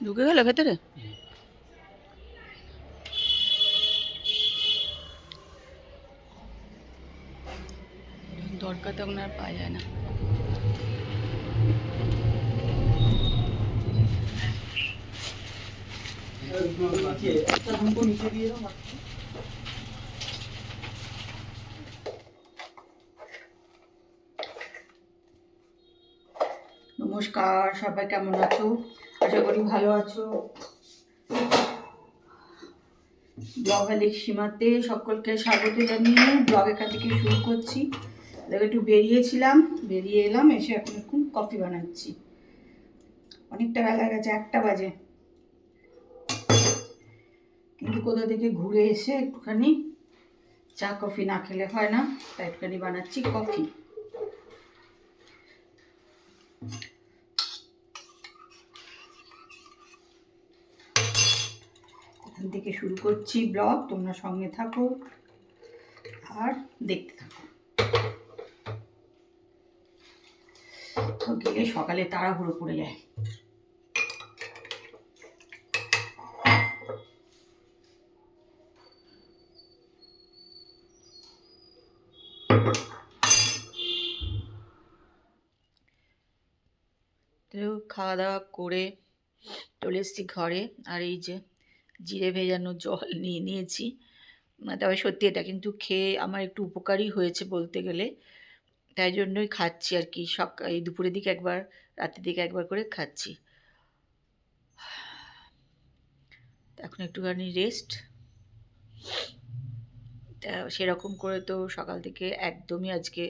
ঢুকে গেল ভেতরে দরকার তখন আর পাওয়া যায় না নমস্কার, সবাই কেমন আছো? আশা করি ভালো আছো। ব্লগ আলিক সীমাতে সকলকে স্বাগত জানিয়ে ব্লগ এখান থেকে শুরু করছি। দেখো, একটু বেরিয়েছিলাম, বেরিয়ে এলাম, এসে এখন এখন কফি বানাচ্ছি। অনেকটা বেলা গেছে, একটা বাজে। কিন্তু কোথা থেকে ঘুরে এসে একটুখানি চা, কফি না খেলে হয় না, তাই একটুখানি বানাচ্ছি কফি। এখান থেকে শুরু করছি ব্লগ, তোমরা সঙ্গে থাকো আর দেখতে থাকো। গেলে সকালে তাড়াহুড়ো পড়ে যায়। খাওয়া দাওয়া করে চলে এসেছি ঘরে, আর এই যে জিরে ভেজানো জল নিয়ে নিয়েছি। তবে সত্যি এটা কিন্তু খেয়ে আমার একটু উপকারই হয়েছে বলতে গেলে। তাই জন্যই খাচ্ছি আর কি। সক, এই দুপুরের দিকে একবার, রাতের দিকে একবার করে খাচ্ছি। এখন একটুখানি রেস্ট তা সেরকম করে তো সকাল থেকে একদমই আজকে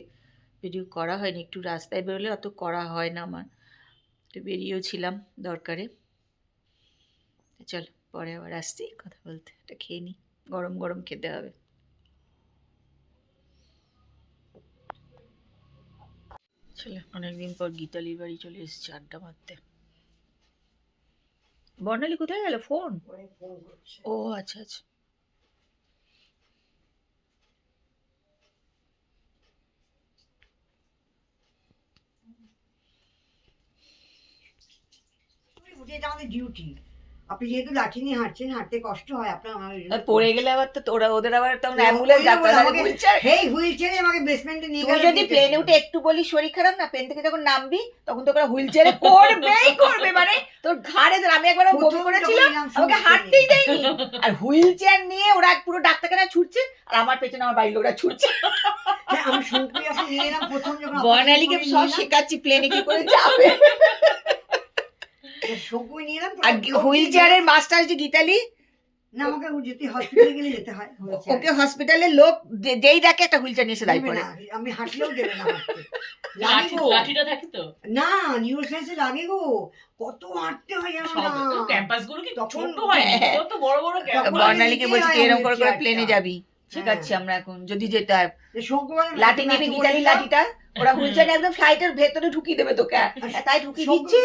ভিডিও করা হয়নি। একটু রাস্তায় বেরোলে অত করা হয় না আমার। তো বেরিয়েও ছিলাম দরকারে। চল। পরে আবার আসছি, কথা বলতে এটা খেয়ে নিই। গরম গরম খেতে হবে। চলে, অনেকদিন পর গীতালির বাড়ি চলে এসেছি আড্ডা মারতে। বর্ণালী, কোথায় গেল? ফোন? ও আচ্ছা আচ্ছা। ডিউটি আপনি যেহেতু লাঠি নিয়ে হাঁটছেন হাঁটতে কষ্ট হয় আপনার আমার পড়ে গেলে আবার তো তোরা ওদের আবার তখন তো অ্যাম্বুলেন্স ডাক্তার হেই হুইল চেয়ারে আমাকে বেসমেন্টে নিয়ে গেল যদি প্লেনে উঠে একটু বলি শরীর খারাপ না? প্লেন থেকে যখন নামবি তখন তোকে হুইল চেয়ারে করবেই করবে মানে? তোর ঘাড়ে ধরে আমি একবার বমি করেছিলাম আমাকে হাঁটতেই দেয়নি। আর হুইল চেয়ার নিয়ে ওরা পুরো ডাক্তারখানা ছুটছে আর আমার পেছনে আমার বাড়ির লোকরা ছুটছে। হ্যাঁ, আমি শুনতে যখন নিয়ে এলাম প্রথম যখন বর্ণালীকে সব শেখাচ্ছি প্লেনে কি করে যাবে। শঙ্কুই নিয়ে এলাম আর হুইল চেয়ারের মাস্টার যে গীতালি। না আমাকে যেতে হসপিটালে গেলে যেতে হয় ওকে হসপিটালের লোক যেই দেখে একটা হুইল চেয়ার নিয়ে এসে দাঁড়িয়ে পড়ে। আমি হাঁটলেও দেবে না হাঁটতে। লাগে লাঠি গো। লাঠিটা থাকে তো? না নিউরো সায়েন্সে লাগে গো কত হাঁটতে হয় জানো ক্যাম্পাসগুলো কি ছোট হয়? হ্যাঁ। কত বড় বড় ক্যাম্পাস বর্ণালীকে বলছি এরকম করে করে প্লেনে যাবি? হ্যাঁ। শেখাচ্ছি আমরা এখন যদি যেতে হয়। শঙ্কু লাঠি নিবি লাঠিটা? ওরা হুইল চেয়ার একদম ফ্লাইটের ভেতরে ঢুকিয়ে দেবে তোকে। তাই ঢুকিয়ে দিচ্ছে।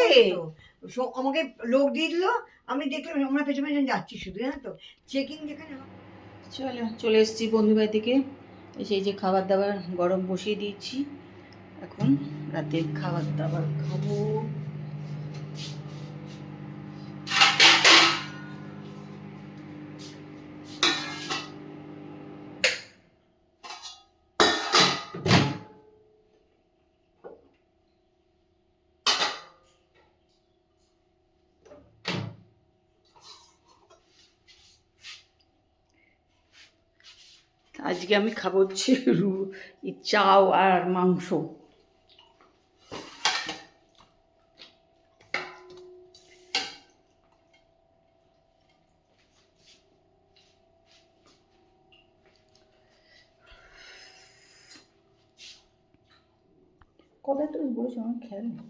আমাকে লোক দিয়ে দিল, আমি দেখলাম আমরা পেছনে পেছনে যাচ্ছি শুধু, জানো তো? চেকিং যেখানে। চলো, চলে এসেছি বন্ধু থেকে। সেই যে খাবার দাবার গরম বসিয়ে দিয়েছি। এখন রাতের খাবার দাবার খাব। আজকে আমি খাব হচ্ছে রু চাও আর মাংস। কবে তো বলেছ আমার খেয়াল নেই?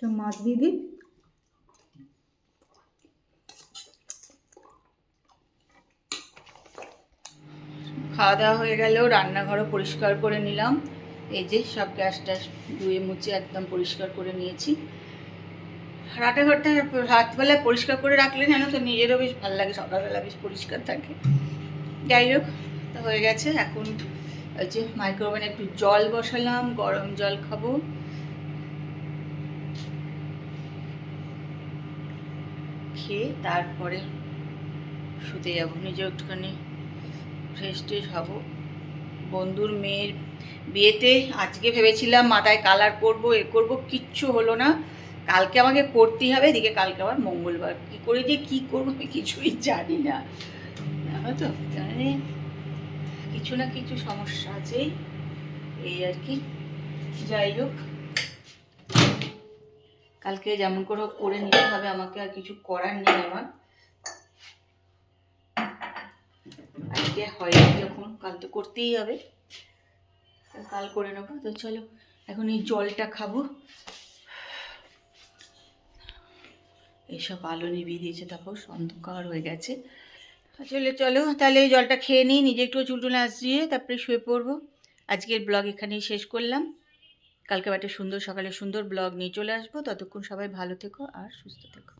একটা মাছ দিয়ে দিই। খাওয়া দাওয়া হয়ে গেল রান্নাঘরও পরিষ্কার করে নিলাম। এই যে সব গ্যাস ট্যাস ধুয়ে মুছে একদম পরিষ্কার করে নিয়েছি। রান্নাঘরটা রাতবেলায় পরিষ্কার করে রাখলে জানো তো নিজেরও বেশ ভালো লাগে, সকালবেলা বেশ পরিষ্কার থাকে। যাই হোক, তা হয়ে গেছে। এখন যে মাইক্রোওভেনে একটু জল বসালাম, গরম জল খাব। খেয়ে তারপরে শুতে যাব। নিজে একটুখানি ফ্রেশ ট্রেশ হব। বন্ধুর মেয়ের বিয়েতে আজকে ভেবেছিলাম মাথায় কালার করব, এ করব, কিচ্ছু হলো না। কালকে আমাকে করতেই হবে, এদিকে কালকে আবার মঙ্গলবার। কি করে যে কি করব আমি কিছুই জানি না। তো? জানি? কিছু না কিছু সমস্যা আছেই। এই আর কি। যাই হোক। কালকে যেমন করে করে নিতে হবে, আমাকে আর কিছু করার নেই আমার। আজকে হয়নি যখন, কাল তো করতেই হবে। কাল করে নেব। তো চলো, এখন এই জলটা খাব। এইসব আলো নিভিয়ে দিয়েছে, তারপর অন্ধকার হয়ে গেছে। চলে, চলো, তাহলে এই জলটা খেয়ে নিই, নিজে একটু চুলটুল আসিয়ে তারপরে শুয়ে পড়ব। আজকের ব্লগ এখানেই শেষ করলাম। কালকে একটা সুন্দর সকালে সুন্দর ব্লগ নিয়ে চলে আসব। ততক্ষণ সবাই ভালো থেকো আর সুস্থ থেকো।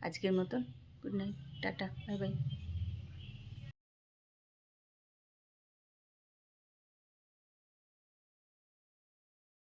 আজকের মতন good night tata bye bye